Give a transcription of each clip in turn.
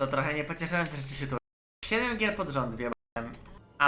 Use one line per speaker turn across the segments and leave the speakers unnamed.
To trochę niepocieszające rzeczy się tu 7 gier pod rząd wiem.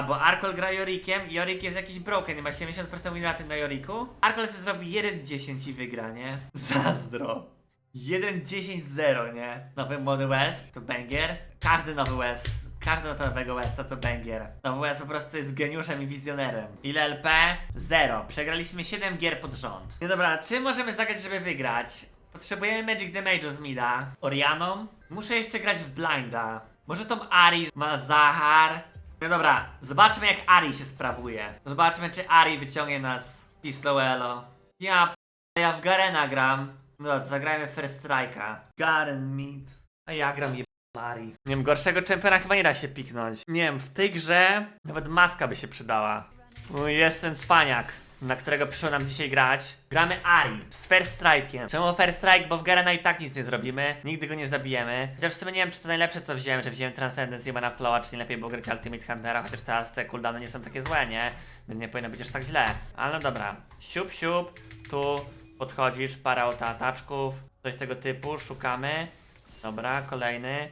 Bo Arkol gra Jorikiem Jorik jest jakiś broken i ma 70% win na Joriku. Arkol sobie zrobi 1-10 i wygra, nie? Zazdro. 1-10-0, nie? Nowy Mody West to banger. Każdy nowy West, każdy do nowego Westa to banger. Nowy West po prostu jest geniuszem i wizjonerem. Ile LP? 0. Przegraliśmy 7 gier pod rząd. No dobra, czym możemy zagrać, żeby wygrać? Potrzebujemy Magic Damage'u z mida. Orianą? Muszę jeszcze grać w Blinda. Może tą Ari ma Zahar? No dobra, zobaczmy jak Ari się sprawuje. Zobaczmy czy Ari wyciągnie nas Pislowelo. Ja ja w Garena gram. No to zagrajmy First Strike'a. Garen Mid. A ja gram je Ari. Nie wiem, gorszego czempiona chyba nie da się piknąć. Nie wiem, w tej grze nawet maska by się przydała. Jest ten cwaniak, na którego przyszło nam dzisiaj grać. Gramy Ari z First Strike'iem. Czemu First Strike? Bo w Garena i tak nic nie zrobimy. Nigdy go nie zabijemy. Chociaż w sumie nie wiem, czy to najlepsze co wziąłem, że wziąłem Transcendence i Mana Flowa, czy nie lepiej było grać Ultimate Huntera, chociaż teraz te cooldowny nie są takie złe, nie? Więc nie powinno być aż tak źle. Ale no dobra. Siup, siup. Tu podchodzisz, para autoataczków. Coś tego typu. Szukamy. Dobra, kolejny.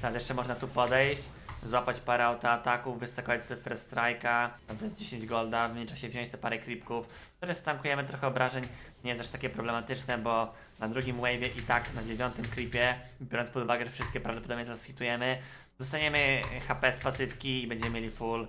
Teraz jeszcze można tu podejść, złapać parę autoataków, wystakować sobie first strike'a, to jest 10 golda, w międzyczasie wziąć te parę creepków. Teraz tankujemy trochę obrażeń, nie jest aż takie problematyczne, bo na drugim wave'ie i tak na dziewiątym creepie, biorąc pod uwagę, że wszystkie prawdopodobnie zashitujemy, dostaniemy HP z pasywki i będziemy mieli full,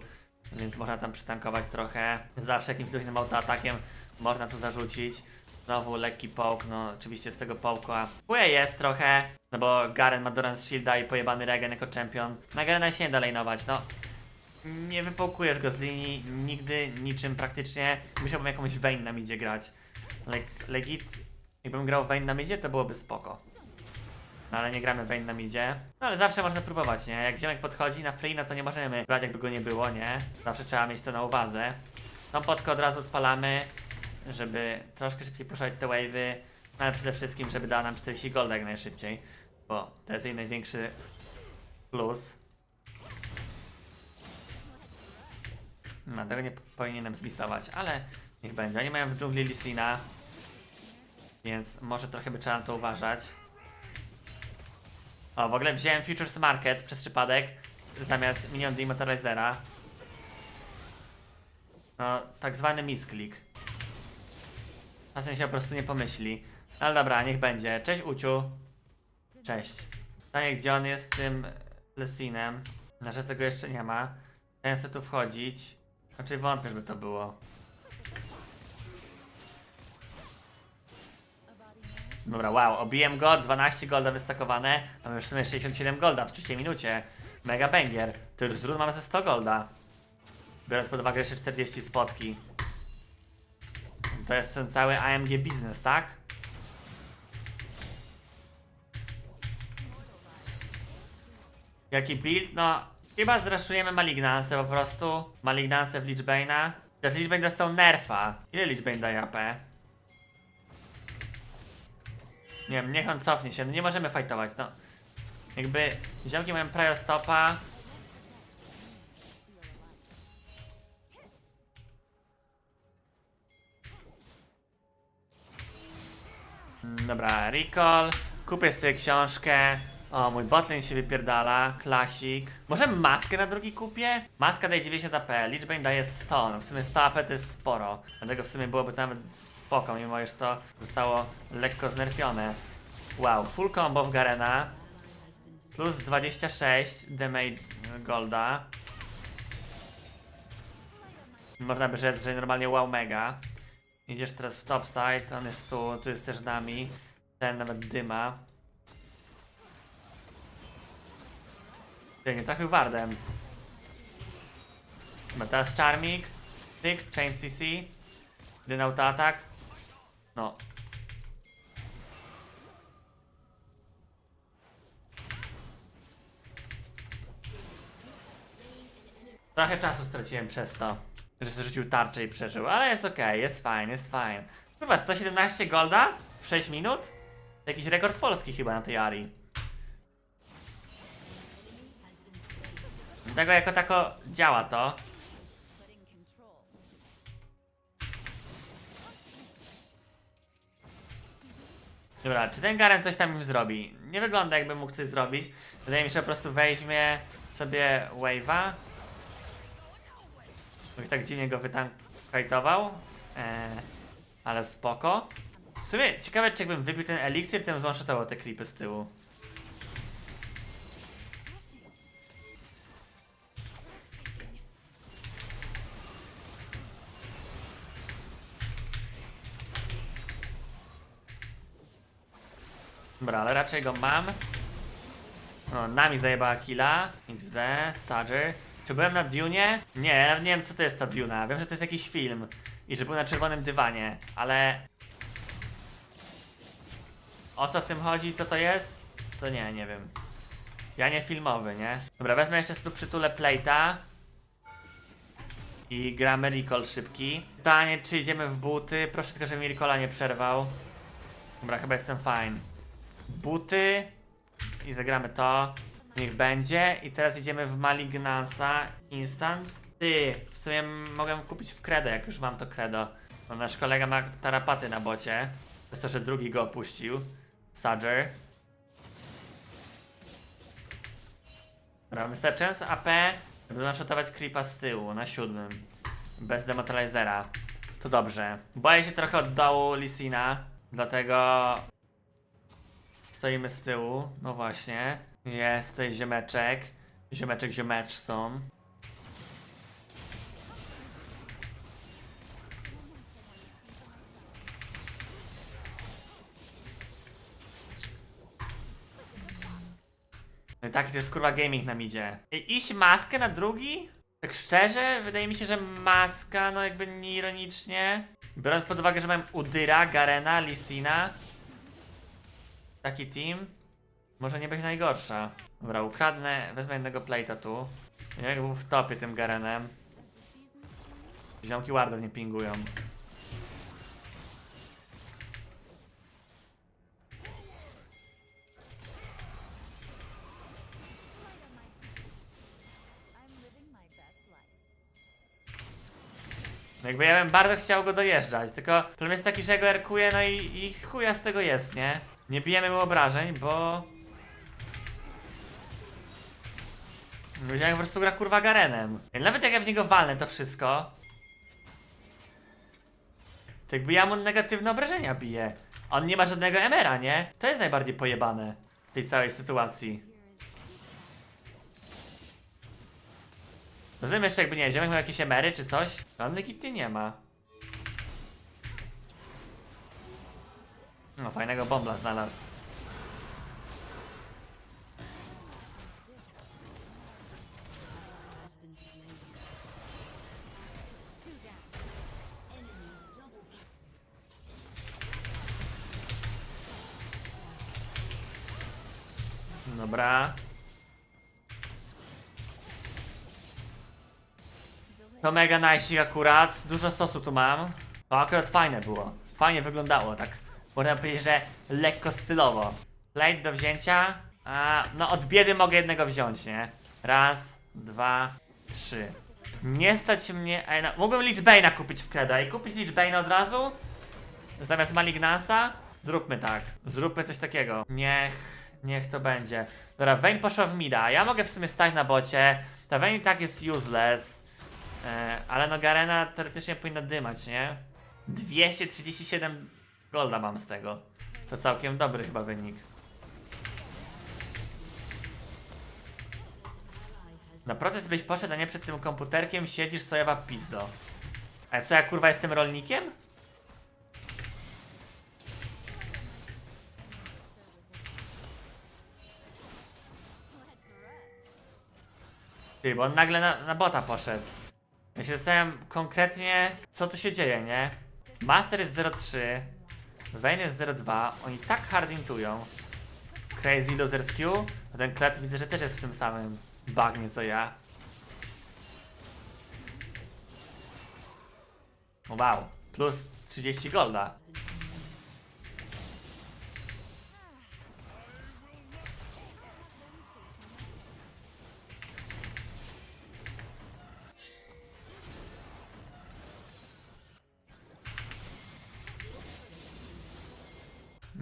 więc można tam przytankować trochę. Zawsze jakimś luźnym autoatakiem można tu zarzucić. Znowu lekki poke, no oczywiście z tego połka Kuje jest trochę, no bo Garen ma Doran Shielda i pojebany Regen jako champion. Na Garena się nie da lejnować, no. Nie wypołkujesz go z linii nigdy, niczym praktycznie. Musiałbym jakąś Vayne na midzie grać. Leg legit, jakbym grał Vayne na midzie, to byłoby spoko. No ale nie gramy Vayne na midzie. No ale zawsze można próbować, nie? Jak ziomek podchodzi na free, no to nie możemy grać jakby go nie było, nie? Zawsze trzeba mieć to na uwadze. Tą podkę od razu odpalamy, żeby troszkę szybciej puszczać te wave'y, no ale przede wszystkim, żeby dała nam 40 golda jak najszybciej, bo to jest jej największy plus. No, tego nie powinienem zmisować, ale niech będzie. Oni mają w dżungli Lisina, więc może trochę by trzeba na to uważać. O, w ogóle wziąłem Futures Market przez przypadek zamiast Minion Demotorizera. No, tak zwany misklik. Czasem się po prostu nie pomyśli. Ale dobra, niech będzie. Cześć Uciu. Cześć. Pytanie, gdzie on jest tym Lesinem? Na rzece go jeszcze nie ma. Ten chce tu wchodzić. Znaczy wątpię, żeby to było. Dobra, wow, obiłem go, 12 golda wystakowane. Mamy już w sumie 67 golda w trzeciej minucie. Mega banger. To już z mamy ze 100 golda. Biorąc pod uwagę jeszcze 40 spotki. To jest ten cały AMG biznes, tak? Jaki build? No, chyba zraszujemy Malignanse po prostu. Malignanse w Lichbane'a. Też Lichbane dostał nerfa. Ile Lichbane daje AP? Nie wiem, niech on cofnie się, no nie możemy fightować, no. Jakby ziomki mają prio stopa. Dobra, recall. Kupię sobie książkę. O, mój botlane się wypierdala. Klasik. Może maskę na drugi kupię? Maska daje 90 AP, Lichbane daje 100. No w sumie 100 AP to jest sporo. Dlatego w sumie byłoby nawet spoko, mimo iż to zostało lekko znerfione. Wow, full combo w Garena. Plus 26 damage golda. Można by rzec, że normalnie wow mega. Idziesz teraz w topside, on jest tu, tu jest też nami. Ten nawet dyma. Ty, nie trafił wardem. No teraz Charmik. Tyk, Chain CC. Jeden autoatak. No. Trochę czasu straciłem przez to, że zrzucił tarczę i przeżył, ale jest okej, jest fajnie, jest fajnie. Chyba 117 golda w 6 minut? Jakiś rekord polski chyba na tej Ari. Tego jako tako działa to. Dobra, czy ten Garen coś tam im zrobi? Nie wygląda jakby mógł coś zrobić. Wydaje mi się, że po prostu weźmie sobie wave'a. Bo tak dziwnie go wytankajtował. Eee, ale spoko. W sumie ciekawe, czy jakbym wybił ten eliksir, to bym zwanshotował te creepy z tyłu. Dobra, ale raczej go mam. O, nami zajebała killa. XD, Sadger. Czy byłem na Dune? Nie, nie wiem co to jest ta Duna. Wiem, że to jest jakiś film. I że był na czerwonym dywanie, ale... O co w tym chodzi, co to jest? To nie, nie wiem. Ja nie filmowy, nie? Dobra, wezmę jeszcze tu przytulę plate'a. I gramy recall szybki. Pytanie, czy idziemy w buty? Proszę tylko, żeby mi recola nie przerwał. Dobra, chyba jestem fine. Buty. I zagramy to. Niech będzie. I teraz idziemy w Malignansa Instant. Ty, w sumie mogę kupić w credo, jak już mam to credo. Bo nasz kolega ma tarapaty na bocie. Przez to, że drugi go opuścił. Sadger. Dobra, wystarczająco AP, żeby naszotować creepa z tyłu, na siódmym. Bez demotelizera. To dobrze. Boję się trochę od dołu Lisina, dlatego stoimy z tyłu. No właśnie. Jest tutaj ziomeczek. Ziomeczek, ziomecz są. No i taki to jest kurwa gaming nam idzie. I iść maskę na drugi? Tak szczerze, wydaje mi się, że maska, no jakby nieironicznie. Biorąc pod uwagę, że mam Udyra, Garena, Lisina. Taki team. Może nie być najgorsza. Dobra, ukradnę, wezmę jednego plate'a tu. Jak był w topie tym Garenem. Ziomki Wardów nie pingują. No Jakby ja bym bardzo chciał go dojeżdżać, tylko problem jest taki, że go erkuję, no i, i chuja z tego jest, nie? Nie bijemy mu obrażeń, bo... Wiedziałem, po prostu gra kurwa Garenem. Nawet jak ja w niego walnę to wszystko... To jakby ja mu negatywne obrażenia biję. On nie ma żadnego emera, nie? To jest najbardziej pojebane w tej całej sytuacji. Rozumiem jeszcze jakby nie wiem, ziomek miał jakieś emery czy coś? Żadnych kitty nie ma. No fajnego bombla znalazł. Dobra. To mega nice akurat. Dużo sosu tu mam. To akurat fajne było. Fajnie wyglądało, tak. Można powiedzieć, że lekko stylowo. Plate do wzięcia. A, no od biedy mogę jednego wziąć, nie? Raz, dwa, trzy. Nie stać mnie. Ej, no, mógłbym Lich Bane'a kupić w Kreda i kupić Lich Bane'a od razu? Zamiast Malignansa? Zróbmy tak. Zróbmy coś takiego. Niech, niech to będzie. Dobra, Vayne poszła w mida. Ja mogę w sumie stać na bocie. Ta Vayne i tak jest useless. E, ale no Garena teoretycznie powinna dymać, nie? 237 golda mam z tego. To całkiem dobry chyba wynik. Na protest byś poszedł, a nie przed tym komputerkiem siedzisz sojowa pizdo. A co ja kurwa jestem rolnikiem? Ty, bo on nagle na, na bota poszedł. Ja się zastanawiam konkretnie, co tu się dzieje, nie? Master jest 0,3, Vayne jest 0,2, oni tak hardintują. Crazy Losers Q, a ten klet widzę, że też jest w tym samym bagnie co ja. Wow, plus 30 golda.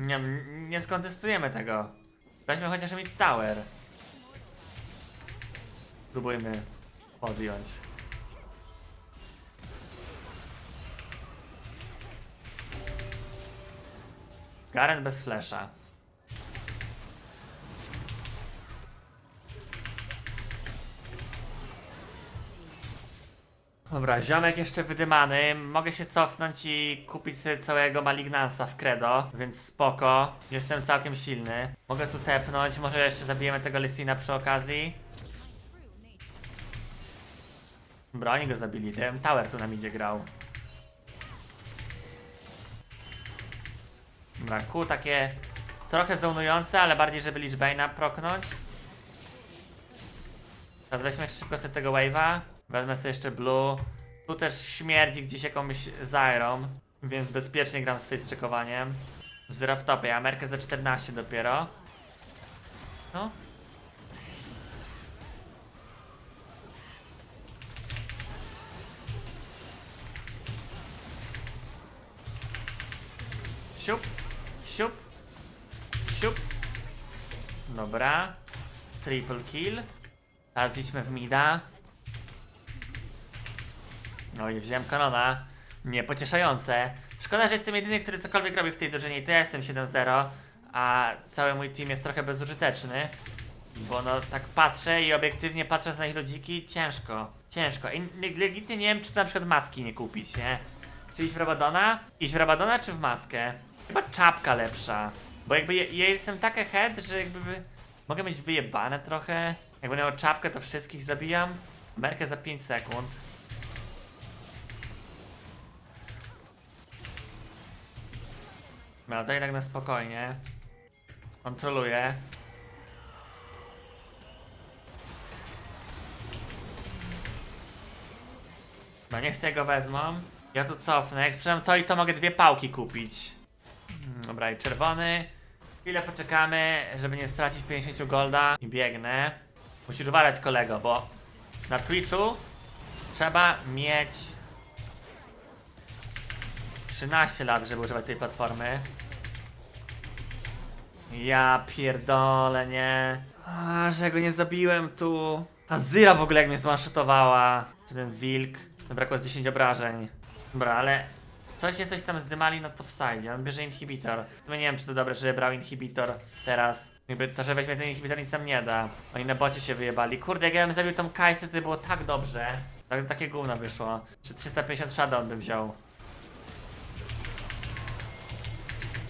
Nie, nie skontestujemy tego. Weźmy chociaż mid tower. Spróbujmy podjąć. Garen bez flesza. Dobra, ziomek jeszcze wydymany. Mogę się cofnąć i kupić sobie całego Malignansa w credo, więc spoko. Jestem całkiem silny. Mogę tu tepnąć, może jeszcze zabijemy tego Lysina przy okazji. Dobra, oni go zabili. Ten Tower tu nam idzie grał. Dobra, Q takie trochę zonujące, ale bardziej, żeby Lichbane'a proknąć. Teraz weźmy szybko sobie tego wave'a. Wezmę sobie jeszcze blue. Tu też śmierdzi gdzieś jakąś Zyrą, więc bezpiecznie gram z face checkowaniem. Zero w topie, Amerykę za 14 dopiero. No. Siup, siup, siup. Dobra. Triple kill. Teraz idźmy w mida. No i wziąłem kanona. Niepocieszające. Szkoda, że jestem jedyny, który cokolwiek robi w tej drużynie i to ja jestem 7-0, a cały mój team jest trochę bezużyteczny. Bo no tak patrzę i obiektywnie patrząc na ich ludziki, ciężko. Ciężko. I le- legitnie nie wiem, czy to na przykład maski nie kupić, nie? Czy iść w Rabadona? Iść w Rabadona czy w maskę? Chyba czapka lepsza. Bo jakby ja, ja jestem tak ahead, że jakby by- mogę mieć wyjebane trochę. Jakby miał czapkę, to wszystkich zabijam. Merkę za 5 sekund. No to jednak na spokojnie. Kontroluję. No niech sobie go wezmą. Ja tu cofnę. Jak sprzedam to i to mogę dwie pałki kupić. Mm, Dobra, i czerwony. Chwilę poczekamy, żeby nie stracić 50 golda. I biegnę. Musisz uważać kolego, bo na Twitchu trzeba mieć 13 lat, żeby używać tej platformy. Ja pierdolę, nie. A, że go nie zabiłem tu. A Zyra w ogóle jak mnie zmanszutowała. Czy ten wilk. Zabrakło z 10 obrażeń. Dobra, ale coś się coś tam zdymali na topside. On bierze inhibitor. No nie wiem, czy to dobre, że brał inhibitor teraz. Jakby to, że weźmie ten inhibitor nic nam nie da. Oni na bocie się wyjebali. Kurde, jak ja bym zabił tą Kajsę, to było tak dobrze. Tak, takie gówno wyszło. Czy 350 shadow bym wziął.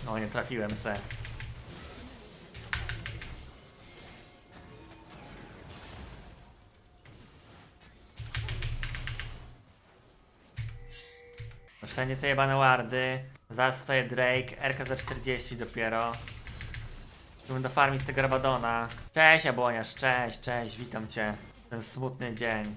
No nie trafiłem se. Wszędzie te jebane wardy. Zaraz stoję Drake, RK za 40 dopiero. Musimy dofarmić tego Rabadona. Cześć Abłoniarz, cześć, cześć, witam cię. Ten smutny dzień.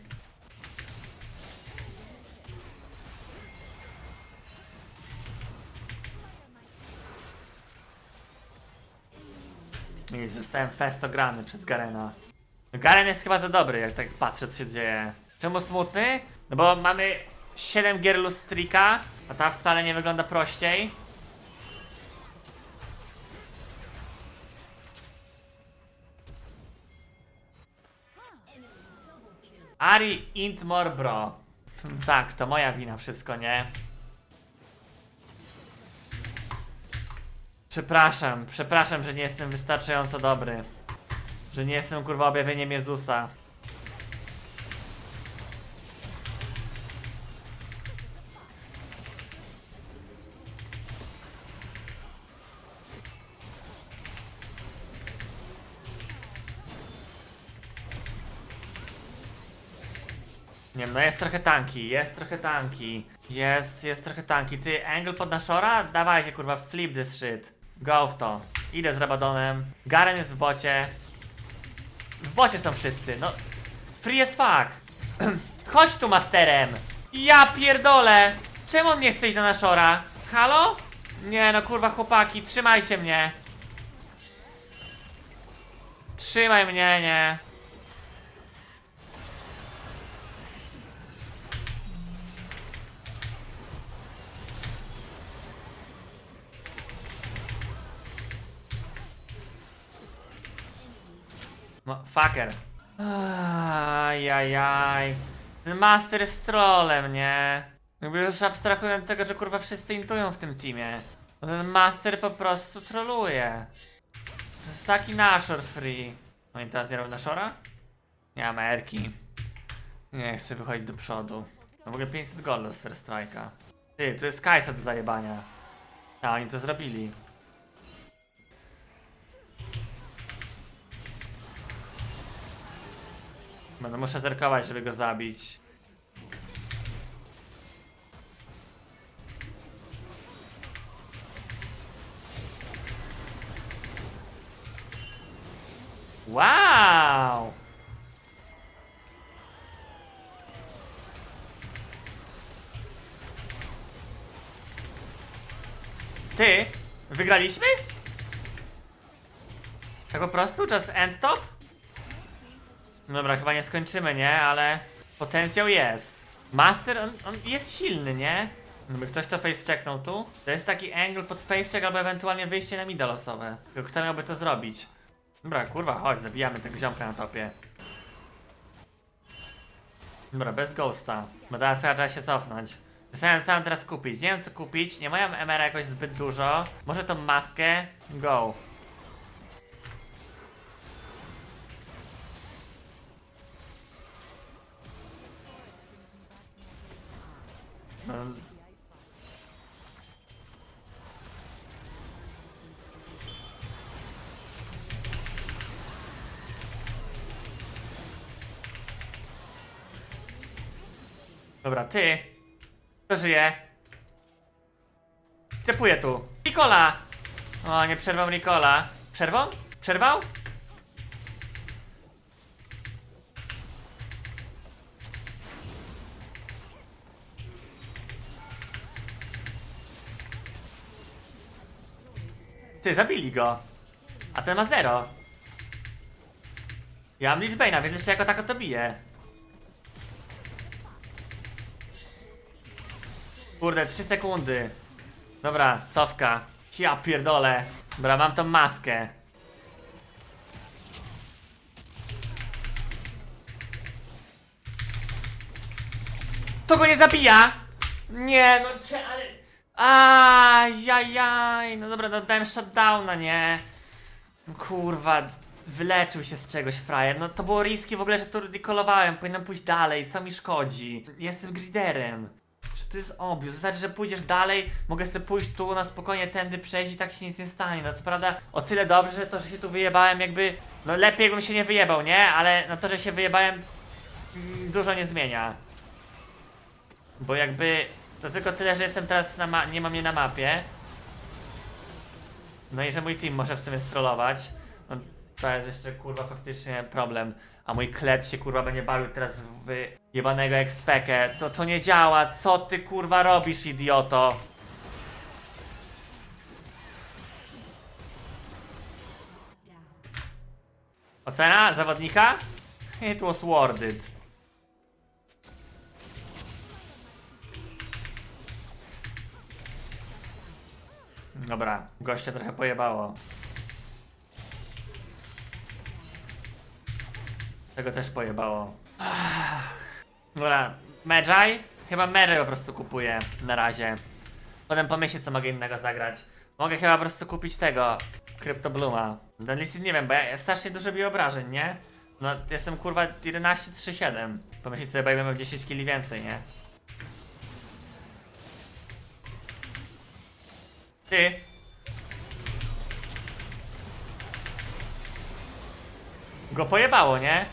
I zostałem festograny przez Garena. Garen jest chyba za dobry, jak tak patrzę co się dzieje. Czemu smutny? No bo mamy 7 gier lustrika, a ta wcale nie wygląda prościej. Ari Intmore Bro. Tak, to moja wina wszystko, nie? Przepraszam, przepraszam, że nie jestem wystarczająco dobry. Że nie jestem kurwa objawieniem Jezusa. Nie no jest trochę tanki, jest trochę tanki. Jest, jest trochę tanki. Ty, angle pod naszora? Dawajcie kurwa, flip this shit. Go w to. Idę z Rabadonem. Garen jest w bocie. W bocie są wszyscy, no. Free as fuck. Chodź tu masterem. Ja pierdolę. Czemu on nie chce iść na naszora? Halo? Nie no kurwa chłopaki, trzymajcie mnie. Trzymaj mnie, nie. No, fucker. Ajajaj. Master jest trolem, nie? Jakby już abstrahując od tego, że kurwa wszyscy intują w tym teamie. Ten master po prostu troluje. To jest taki naszor free. No i teraz nie robię naszora? Nie mam erki. Nie chcę wychodzić do przodu. No w ogóle 500 golda z First Strike'a. Ty, tu jest Kajsa do zajebania. A oni to zrobili. Będę muszę zerkować, żeby go zabić. Wow! Ty, wygraliśmy? Tak po prostu? Just end top? Dobra, chyba nie skończymy, nie? Ale potencjał jest. Master, on, on jest silny, nie? Gdyby ktoś to face checknął tu, to jest taki angle pod face check albo ewentualnie wyjście na mida losowe. Tylko kto miałby to zrobić? Dobra, kurwa, chodź, zabijamy tego ziomka na topie. Dobra, bez ghosta. Bo teraz trzeba się cofnąć. Zostałem sam teraz kupić. Nie wiem co kupić. Nie mają MR jakoś zbyt dużo. Może tą maskę? Go. Ty. Kto żyje? Cepuję tu. Nikola! O, nie przerwał Nikola. Przerwał? Przerwał? Ty, zabili go. A ten ma zero. Ja mam Lichbane'a, więc jeszcze jako tako to bije. Kurde, 3 sekundy. Dobra, cofka. Ja pierdolę. Dobra, mam tą maskę. To go nie zabija! Nie, no cze, ale... Ajajaj, no dobra, no dałem shutdowna, nie? Kurwa, wyleczył się z czegoś frajer. No to było riski w ogóle, że to ridikolowałem. Powinienem pójść dalej, co mi szkodzi? Jestem griderem. To jest obvious. Wystarczy, że pójdziesz dalej, mogę sobie pójść tu na spokojnie tędy przejść i tak się nic nie stanie. No co prawda o tyle dobrze, że to, że się tu wyjebałem jakby... No lepiej jakbym się nie wyjebał, nie? Ale no to, że się wyjebałem mm, dużo nie zmienia. Bo jakby to tylko tyle, że jestem teraz na ma- nie mam mnie na mapie. No i że mój team może w sumie strollować. To jest jeszcze kurwa faktycznie problem. A mój klet się kurwa będzie bawił teraz w jebanego expekę. To to nie działa. Co ty kurwa robisz, idioto? Ocena zawodnika? It was worth it. Dobra, gościa trochę pojebało. Tego też pojebało. Dobra, Magi? Chyba Mary po prostu kupuję na razie. Potem pomyślę co mogę innego zagrać. Mogę chyba po prostu kupić tego, Crypto Bluma. Ten listy nie wiem, bo ja, ja strasznie dużo biję obrażeń, nie? No, jestem kurwa 11-3-7. Pomyśleć sobie, bo miał 10 kili więcej, nie? Ty. Go pojebało, nie?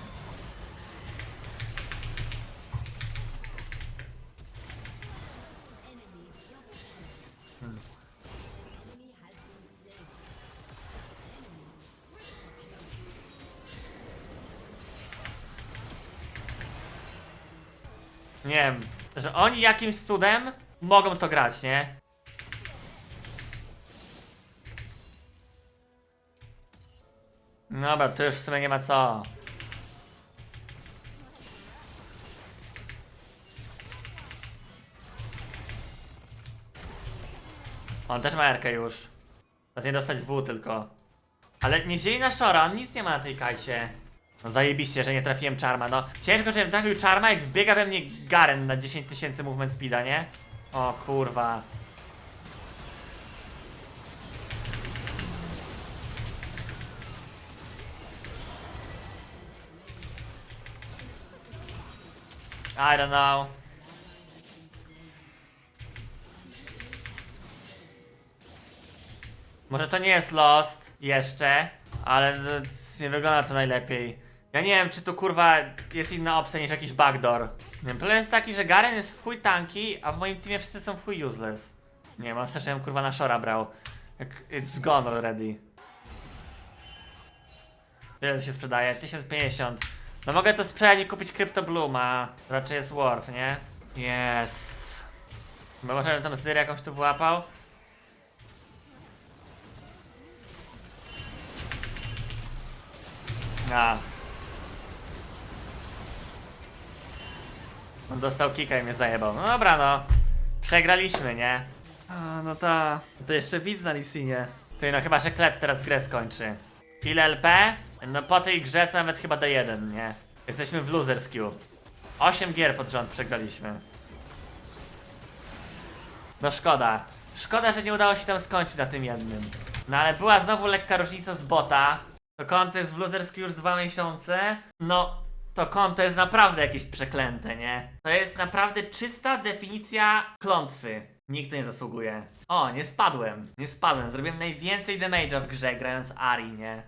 Nie wiem, że oni jakimś cudem mogą to grać, nie? Dobra, to już w sumie nie ma co. On też ma Erkę już. To nie dostać W tylko. Ale nie wzięli na Shora, on nic nie ma na tej kajcie. No zajebiście, że nie trafiłem Charma, no. Ciężko, żebym trafił Charma, jak wbiega we mnie Garen na 10 tysięcy movement speeda, nie? O kurwa. I don't know. Może to nie jest Lost jeszcze, ale nie wygląda to najlepiej. Ja nie wiem, czy tu kurwa jest inna opcja niż jakiś backdoor. Nie wiem, problem jest taki, że Garen jest w chuj tanki, a w moim teamie wszyscy są w chuj useless. Nie mam też, żebym kurwa na Shora brał. It's gone already. Ile to się sprzedaje? 1050. No mogę to sprzedać i kupić Crypto Blooma. Raczej jest worth, nie? Jest. Bo może tam Zyr jakąś tu wyłapał? A. dostał kika i mnie zajebał. No dobra no. Przegraliśmy, nie? A, no ta. To jeszcze widz na Lissinie. Ty no chyba, że Kled teraz grę skończy. Kill LP? No po tej grze to nawet chyba D1, nie? Jesteśmy w losers queue. 8 gier pod rząd przegraliśmy. No szkoda. Szkoda, że nie udało się tam skończyć na tym jednym. No ale była znowu lekka różnica z bota. To konto jest w Loserski już dwa miesiące. No, to konto jest naprawdę jakieś przeklęte, nie? To jest naprawdę czysta definicja klątwy. Nikt to nie zasługuje. O, nie spadłem. Nie spadłem. Zrobiłem najwięcej damage'a w grze grając Ari, nie?